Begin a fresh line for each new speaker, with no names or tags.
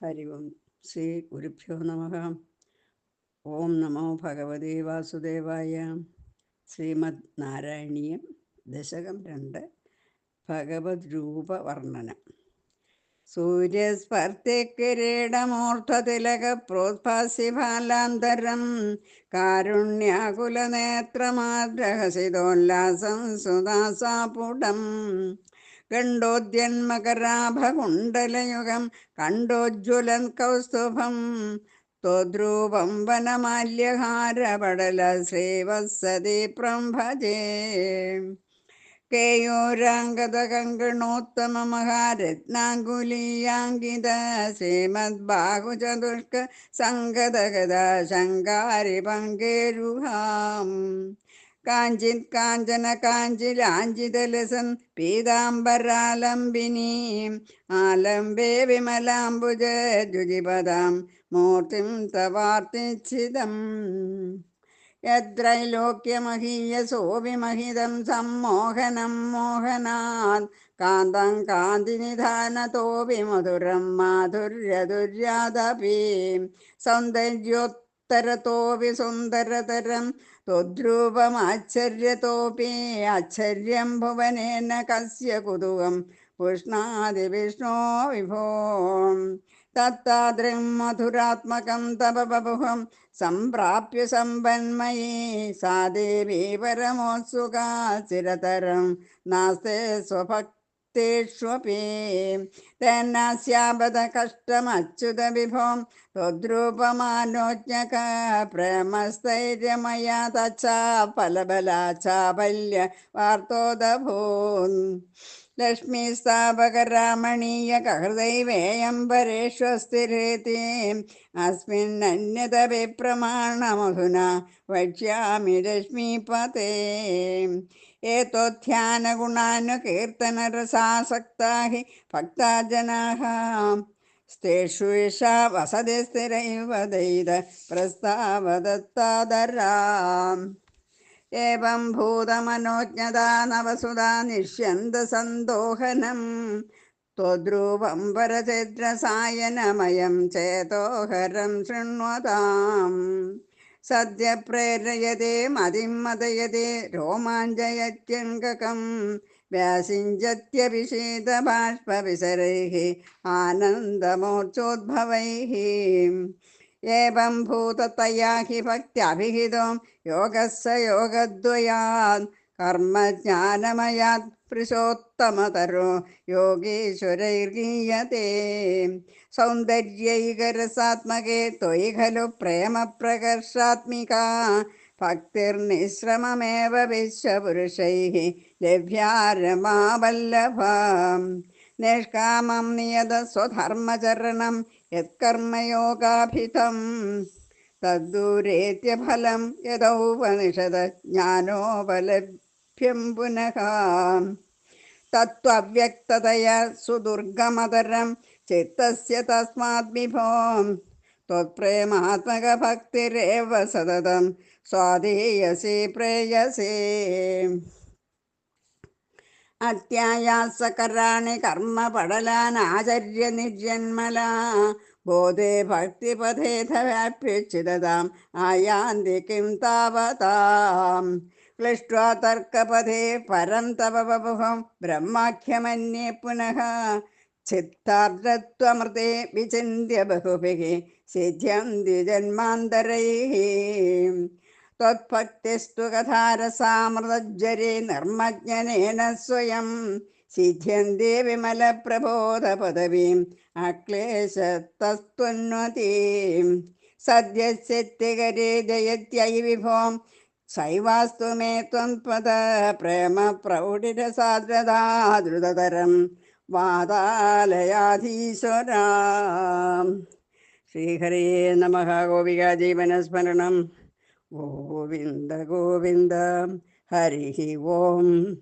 ഹരി ഓം ശ്രീ ഗുരുഭ്യോ നമ ഓം നമോ ഭഗവതി വാസുദേവായ ശ്രീമദ് നാരായണീയം ദശകം രണ്ട് ഭഗവത് രൂപ രൂപവർണനം സൂര്യസ്പർത്തിക്കിരീടമൂർധതിലക കാരുണ്യാകുലനേത്രമാർ കാരുണ്യാകുലനേത്രമാഗ്രഹസിതോല്ലാസം സുദാസാപുടം। ഗണ്ഡോദ്യന്മകരാഭകുണ്ടലയുഗം കണ്ടോജ്വലൻ കൗസ്തുഭം ത്വദ്രൂപം വനമാല്യഹാരപടല ശ്രീവത്സതി ശ്രീവത്സദീപ്രം ഭജേ ശ്രീമദ് ബാഹുചതുഷ്ക സംഗതഗത ശങ്കാരി പങ്കേരുഹാം കാഞ്ചിത് കാഞ്ചന കാഞ്ചിലാഞ്ചിതലസൻ പീതാംബരാലംബിനീം. ആലംബേ വിമലാംബുജ ദ്യുതിപദാം മൂർത്തിം തവാർത്തിച്ചിതം. യത്രൈലോക്യമഹീയസോവിമഹിതം സമ്മോഹനം മോഹനാത് കാന്തം കാന്തിനിധാനതോപി മധുരം മാധുര്യദുര്യാദപി സൗന്ദര്യോത്തരതോപി സുന്ദരതരം ത്വദ്രൂപമാശ്ചര്യതോപി ആശ്ചര്യം ഭുവനേന കസ്യ കുതുകം പുഷ്ണാതി വിഷ്ണോ വിഭോ. തത്താദ്രിം മധുരാത്മകം തപ ബഭുഹം സംപ്രാപ്യ സമ്പന്മയീ സാദേവീ പരമോത്സുകാ ചിരതരം നാസ്തേ സ്വഭക്തേഷ്വപി തന്നാസ്യാപത കഷ്ടമച്യുത വിഭോം ത്വദ്രൂപമാനോജ്ഞക പ്രേമസ്ഥൈര്യമയാ തച്ചാ ഫലബലാ ചാബല്യ വാർത്തോദഭൂൻ ലക്ഷ്മീ സ്ഥാപകരാമണീയ ഹൃദൈവേയംബരേഷ്വസ്ഥിരേതി അസ്മിന്നന്യതപി ഏതോധ്യാനഗുണാനുകീർത്തനരസാസക്താ ഹി ഭക്താ ജനാः സ്തേഷു ഏഷാ വസതി സ്ഥിരൈവ ദൈത പ്രസ്താവദത്താദരാം ഏവം ഭൂതമനോജ്ഞതാ നവസുധാ നിഷ്യന്തസന്തോഹനം ത്വദ്രൂപം പരചിദ്രസായനമയം ചേതോഹരം ശൃണ്വതാം സദ്യ പ്രേരയതേ മതിം മതയതേ രോമാഞ്ചയത്യങ്കകം. വ്യാസിഞ്ചത്യഭിഷേദബാഷ്പവിസരൈः ആനന്ദമോർച്ചോദ്ഭവൈः ഏവം ഭൂതതയാ ഹി ഭക്ത്യഭിഹിതോ യോഗസ്സ യോഗദ്വയാത് കർമ്മജ്ഞാനമയാത് പുരുഷോത്തമതരോ യോഗീശ്വരൈർഗീയത്തെ സൗന്ദര്യൈകരസാത്മകേ ത്വയി ഖലു പ്രേമപ്രകർഷാത്മിക ഭക്തിർനിശ്രമമേവ വിശ്വപുരുഷൈः ലഭ്യാ രമാവല്ലഭാം നിഷ്കാമം നിയത സ്വധർമ്മചരണം യത്കർമ്മയോഗാഭിതം തദ്ദൂരേത്യ ഫലം യഥോപനിഷദ ജ്ഞാനോപലഭ്യം പുനഃ തത്വവ്യക്തതയ സുദുർഗമതരം ചിത്തസ്യ തസ്മാത് വിഭോ. ത്വപ്രേമാത്മകഭക്തിരേവ സതതം സ്വാധീയസി പ്രേയസേ. അത്യായാസകരാണി കർമ്മപടലാനാചര്യ നിജന്മല ബോധേ ഭക്തിപഥേധ വ്യാപ്യുച്ചിതതാം ആയാന്തി കിം താവതാം. क्लिष्ट्वा तर्कपथे परं तव बभुवं ब्रह्माख्यमन्ये पुनः चित्तार्धत्वमृते विचिन्त्य बहुभिः सिद्ध्यं द्विजन्मान्तरैः त्वत्भक्तिस्तु कथारसामृतज्वरे निर्मज्ञनेन स्वयं सिद्ध्यन्ते विमलप्रबोधपदवीम् अक्लेशतस्त्वन्वतीं सद्यस्यत्तिकरे जयत्ययि विभोम् സൈവാസ്തു മേ ത്വം പദ പ്രേമ പ്രൗഢിരസാദ്രതാദ്രുതതരം വാതാലയാധീശ്വരാ. ശ്രീഹരേ നമ. ഗോപിക ജീവനസ്മരണം ഗോവിന്ദ ഗോവിന്ദ. ഹരി ഓം.